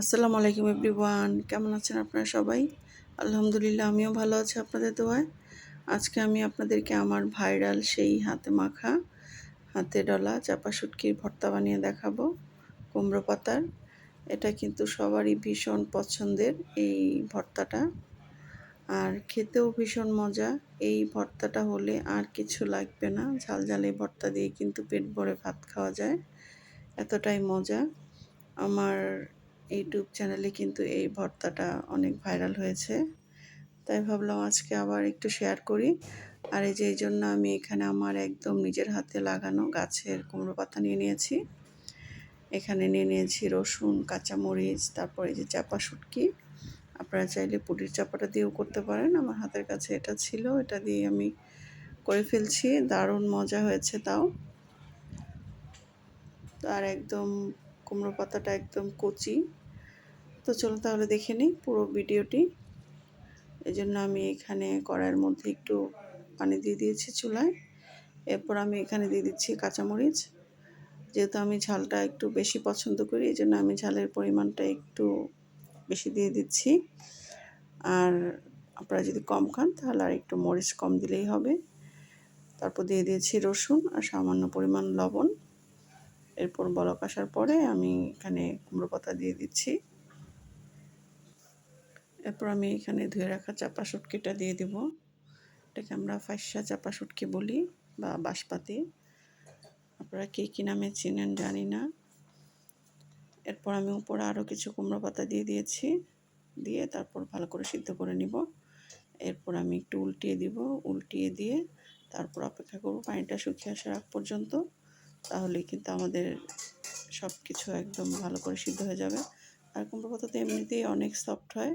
আসসালামু আলাইকুম এভরিওয়ান, কেমন আছেন আপনারা সবাই? আলহামদুলিল্লাহ, আমিও ভালো আছি আপনাদের দোয়ায়। আজকে আমি আপনাদেরকে আমার ভাইরাল সেই হাতে মাখা, হাতে ডলা চাপা শুটকির ভর্তা বানিয়ে দেখাবো, কুমড়ো পাতার। এটা কিন্তু সবারই ভীষণ পছন্দের এই ভর্তাটা। আর খেতেও ভীষণ মজা, এই ভর্তাটা হলে আর কিছু লাগবে না। ঝাল ঝাল ভর্তা দিয়ে কিন্তু পেট ভরে ভাত খাওয়া যায়। এতটাই মজা। আমার ইউটিউব চ্যানেলে কিন্তু এই ভর্তাটা অনেক ভাইরাল হয়েছে। তাই ভাবলাম আজকে আবার একটু শেয়ার করি। আর এই যে, এই জন্য আমি এখানে আমার একদম নিজের হাতে লাগানো গাছের কুমড়ো পাতা নিয়ে নিয়েছি। এখানে নিয়ে নিয়েছি রসুন, কাঁচামরিচ, তারপরে যে চাপা শুটকি। আপনারা চাইলে পুটির চাপাটা দিয়েও করতে পারেন। আমার হাতের কাছে এটা ছিল, এটা দিয়ে আমি করে ফেলছি। দারুণ মজা হয়েছে তাও। আর একদম কুমড়ো পাতাটা একদম কচি। তো চলুন তাহলে দেখে নিই পুরো ভিডিওটি। এই জন্য আমি এখানে কড়াইয়ের মধ্যে একটু পানি দিয়ে দিয়েছি চুলায়। এরপর আমি এখানে দিয়ে দিচ্ছি কাঁচামরিচ। যেহেতু আমি ঝালটা একটু বেশি পছন্দ করি এই জন্য আমি ঝালের পরিমাণটা একটু বেশি দিয়ে দিচ্ছি। আর আপনারা যদি কম খান, তাহলে আর একটু মরিচ কম দিলেই হবে। তারপর দিয়ে দিয়েছি রসুন আর সামান্য পরিমাণ লবণ। এরপর বলক আসার পরে আমি এখানে কুমড়ো পাতা দিয়ে দিচ্ছি। এরপর আমি এখানে ধুয়ে রাখা চাপা শুটকিটা দিয়ে দিব। এটাকে আমরা ফাইসা চাপা শুটকি বলি বা বাঁশপাতি। আপনারা কে কী নামে চিনেন জানি না। এরপর আমি উপরে আরও কিছু কুমড়ো পাতা দিয়ে দিয়েছি। দিয়ে তারপর ভালো করে সিদ্ধ করে নিব। এরপর আমি একটু উল্টিয়ে দিব। উল্টিয়ে দিয়ে তারপর অপেক্ষা করব পানিটা শুকিয়ে আসার আগ পর্যন্ত। তাহলে কিন্তু আমাদের সব কিছু একদম ভালো করে সিদ্ধ হয়ে যাবে। আর কুমড়ো তো এমনিতেই অনেক সফট হয়,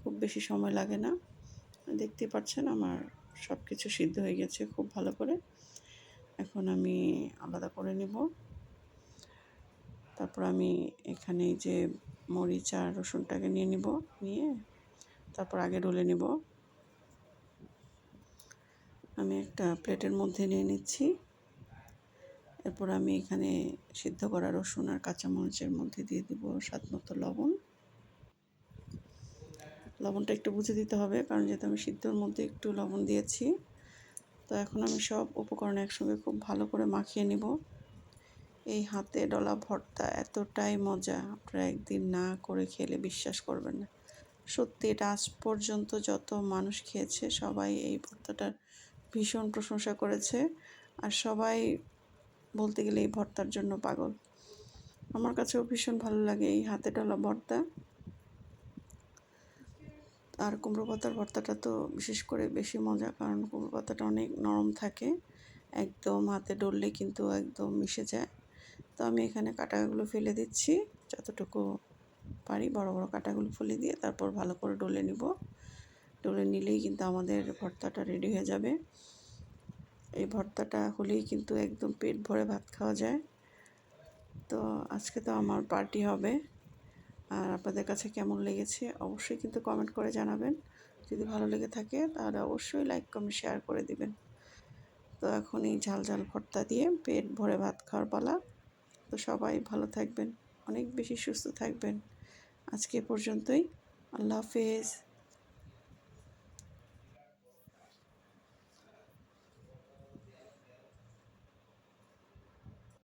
খুব বেশি সময় লাগে না। দেখতে পাচ্ছেন আমার সব কিছু সিদ্ধ হয়ে গেছে খুব ভালো করে। এখন আমি আলাদা করে নেব। তারপর আমি এখানে যে মরিচ আর রসুনটাকে নিয়ে নিব, নিয়ে তারপর আগে ডলে নেব। আমি একটা প্লেটের মধ্যে নিয়ে নিচ্ছি। এরপর আমি এখানে সিদ্ধ করা রসুন আর কাঁচামরিচের মধ্যে দিয়ে দেব স্বাদ মতো লবণ। লবণটা একটু বুঝে দিতে হবে, কারণ যেহেতু আমি সিদ্ধর মধ্যে একটু লবণ দিয়েছি, তো এখন আমি সব উপকরণ একসঙ্গে খুব ভালো করে মাখিয়ে নেব। এই হাতে ডলা ভর্তা এতটাই মজা, আপনারা একদিন না করে খেলে বিশ্বাস করবেন না। সত্যি এটা আজ পর্যন্ত যত মানুষ খেয়েছে, সবাই এই ভর্তাটার ভীষণ প্রশংসা করেছে। আর সবাই বলতে গেলে এই ভর্তার জন্য পাগল। আমার কাছেও ভীষণ ভালো লাগে এই হাতে ডলা ভর্তা। আর কুমড়ো পাতার ভর্তাটা তো বিশেষ করে বেশি মজা, কারণ কুমড়ো পাতাটা অনেক নরম থাকে, একদম হাতে ডললে কিন্তু একদম মিশে যায়। তো আমি এখানে কাটাগুলো ফেলে দিচ্ছি, যতটুকু পারি বড় বড় কাটাগুলো ফেলে দিয়ে তারপর ভালো করে ডলে নিব। ডলে নিলেই কিন্তু আমাদের ভর্তাটা রেডি হয়ে যাবে। এই ভর্তাটা হলেই কিন্তু একদম পেট ভরে ভাত খাওয়া যায়। তো আজকে তো আমার পার্টি হবে। আর আপনাদের কাছে কেমন লেগেছে অবশ্যই কিন্তু কমেন্ট করে জানাবেন। যদি ভালো লেগে থাকে তাহলে অবশ্যই লাইক, কমেন্ট, শেয়ার করে দিবেন। তো এখন এই ঝাল ঝাল ভর্তা দিয়ে পেট ভরে ভাত খাওয়ার পালা। তো সবাই ভালো থাকবেন, অনেক বেশি সুস্থ থাকবেন। আজকে পর্যন্তই। আল্লাহ হাফেজ।